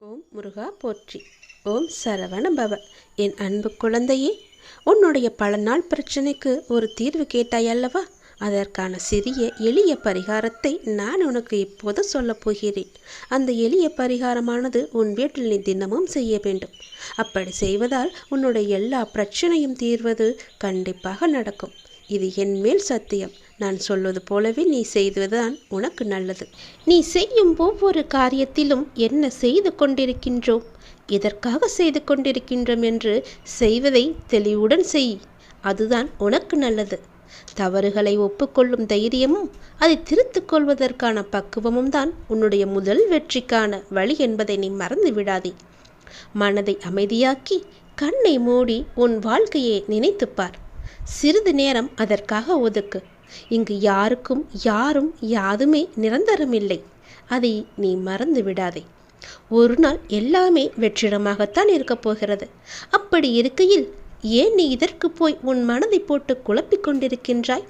ஓம் முருகா போற்றி. ஓம் சரவண பவ என் அன்பு குழந்தையே உன்னுடைய பல நாள் பிரச்சனைக்கு ஒரு தீர்வு கேட்டாய் அல்லவா? அதற்கான சிறிய எளிய பரிகாரத்தை நான் உனக்கு இப்போது சொல்லப் போகிறேன். அந்த எளிய பரிகாரமானது உன் வீட்டில் நீ தினமும் செய்ய வேண்டும். அப்படி செய்வதால் உன்னுடைய எல்லா பிரச்சனையும் தீர்வது கண்டிப்பாக நடக்கும். இது என்மேல் சத்தியம். நான் சொல்வது போலவே நீ செய்வதுதான் உனக்கு நல்லது. நீ செய்யும் ஒவ்வொரு காரியத்திலும் என்ன செய்து கொண்டிருக்கின்றோம்? எதற்காக செய்து கொண்டிருக்கின்றோம் என்று செய்வதை தெளிவுடன் செய். அதுதான் உனக்கு நல்லது. தவறுகளை ஒப்புக்கொள்ளும் தைரியமும் அதை திருத்திக் கொள்வதற்கான பக்குவமும் தான் உன்னுடைய முதல் வெற்றிக்கான வழி என்பதை நீ மறந்து விடாதே. மனதை அமைதியாக்கி கண்ணை மூடி உன் வாழ்க்கையை நினைத்துப்பார் சிறிது நேரம் அதற்காக ஒதுக்கு. இங்கு யாருக்கும் யாரும் யாதுமே நிரந்தரமில்லை. அதை நீ மறந்து விடாதே. ஒரு நாள் எல்லாமே வெற்றிடமாகத்தான் இருக்கப் போகிறது. அப்படி இருக்கையில் ஏன் நீ இதற்கு போய் உன் மனதை போட்டு குழப்பிக் கொண்டிருக்கின்றாய்?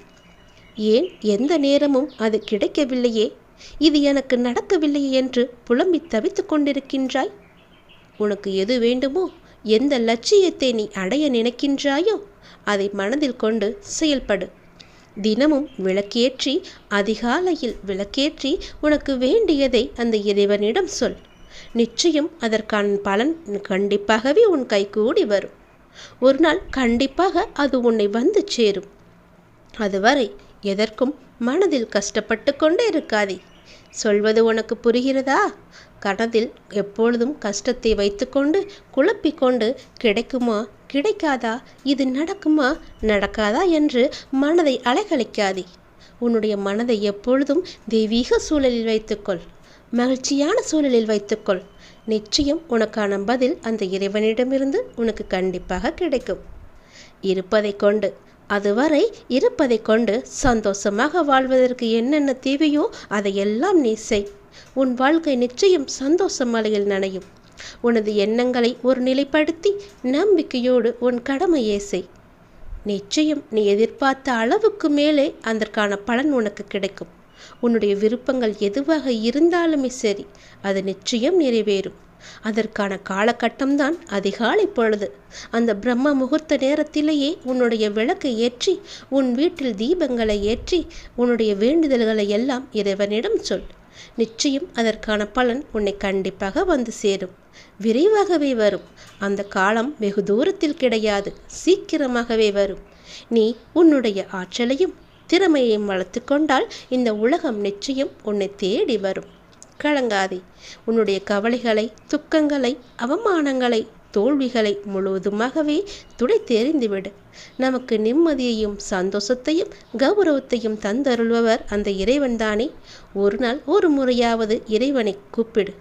ஏன் எந்த நேரமும் அது கிடைக்கவில்லையே? இது எனக்கு நடக்கவில்லையே என்று புலம்பி தவித்துக் கொண்டிருக்கின்றாய்? உனக்கு எது வேண்டுமோ எந்த லட்சியத்தை நீ அடைய நினைக்கின்றாயோ அதை மனதில் கொண்டு செயல்படு. தினமும் விளக்கேற்றி அதிகாலையில் விளக்கேற்றி உனக்கு வேண்டியதை அந்த இறைவனிடம் சொல். நிச்சயம் அதற்கான பலன் கண்டிப்பாகவே உன் கை கூடி வரும். ஒரு நாள் கண்டிப்பாக அது உன்னை வந்து சேரும். அதுவரை எதற்கும் மனதில் கஷ்டப்பட்டு கொண்டே இருக்காதே. சொல்வது உனக்கு புரிகிறதா? கனதில் எப்பொழுதும் கஷ்டத்தை வைத்துக்கொண்டு குழப்பிக்கொண்டு கிடைக்குமா? கிடைக்காதா? இது நடக்குமா? நடக்காதா என்று மனதை அலைகழிக்காதே. உன்னுடைய மனதை எப்பொழுதும் தெய்வீக சூழலில் வைத்துக்கொள். மகிழ்ச்சியான சூழலில் வைத்துக்கொள். நிச்சயம் உனக்கான பதில் அந்த இறைவனிடமிருந்து உனக்கு கண்டிப்பாக கிடைக்கும். இருப்பதை கொண்டு அதுவரை இருப்பதை கொண்டு சந்தோஷமாக வாழ்வதற்கு என்னென்ன தேவையோ அதையெல்லாம் நீ செய். உன் வாழ்க்கை நிச்சயம் சந்தோஷ மலையில் நனையும். உனது எண்ணங்களை ஒரு நிலைப்படுத்தி நம்பிக்கையோடு உன் கடமையே செய். நிச்சயம் நீ எதிர்பார்த்த அளவுக்கு மேலே அதற்கான பலன் உனக்கு கிடைக்கும். உன்னுடைய விருப்பங்கள் எதுவாக இருந்தாலுமே சரி அது நிச்சயம் நிறைவேறும். அதற்கான காலகட்டம்தான் அதிகாலை பொழுது. அந்த பிரம்ம முகூர்த்த நேரத்திலேயே உன்னுடைய விளக்கை ஏற்றி உன் வீட்டில் தீபங்களை ஏற்றி உன்னுடைய வேண்டுதல்களை எல்லாம் இறைவனிடம் சொல். நிச்சயம் அதற்கான பலன் உன்னை கண்டிப்பாக வந்து சேரும். விரைவாகவே வரும். அந்த காலம் வெகு தூரத்தில் கிடையாது. சீக்கிரமாகவே வரும். நீ உன்னுடைய ஆற்றலையும் திறமையையும் வளர்த்து கொண்டால் இந்த உலகம் நிச்சயம் உன்னை தேடி வரும். கலங்காதே. உன்னுடைய கவலைகளை துக்கங்களை அவமானங்களை தோல்விகளை முழுவதுமாகவே துடை தெரிந்துவிடு நமக்கு நிம்மதியையும் சந்தோஷத்தையும் கௌரவத்தையும் தந்தருள்பவர் அந்த இறைவன்தானே. ஒரு நாள் ஒரு முறையாவது இறைவனை கூப்பிடு.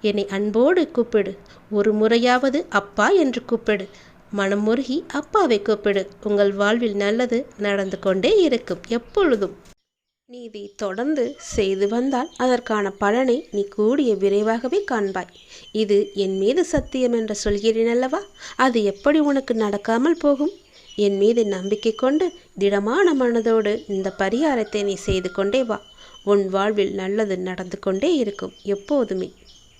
என்னை அன்போடு கூப்பிடு. ஒரு முறையாவது அப்பா என்று கூப்பிடு. மனம் முருகி அப்பாவை கூப்பிடு. உங்கள் வாழ்வில் நல்லது நடந்து கொண்டே இருக்கும். எப்பொழுதும். நீ இதை தொடர்ந்து செய்து வந்தால் அதற்கான பலனை நீ கூடிய விரைவாகவே காண்பாய். இது என் மீது சத்தியம் என்று சொல்கிறேன் அல்லவா? அது எப்படி உனக்கு நடக்காமல் போகும்? என் மீது நம்பிக்கை கொண்டு திடமான மனதோடு இந்த பரிகாரத்தை நீ செய்து கொண்டே வா. உன் வாழ்வில் நல்லது நடந்து கொண்டே இருக்கும் எப்போதுமே.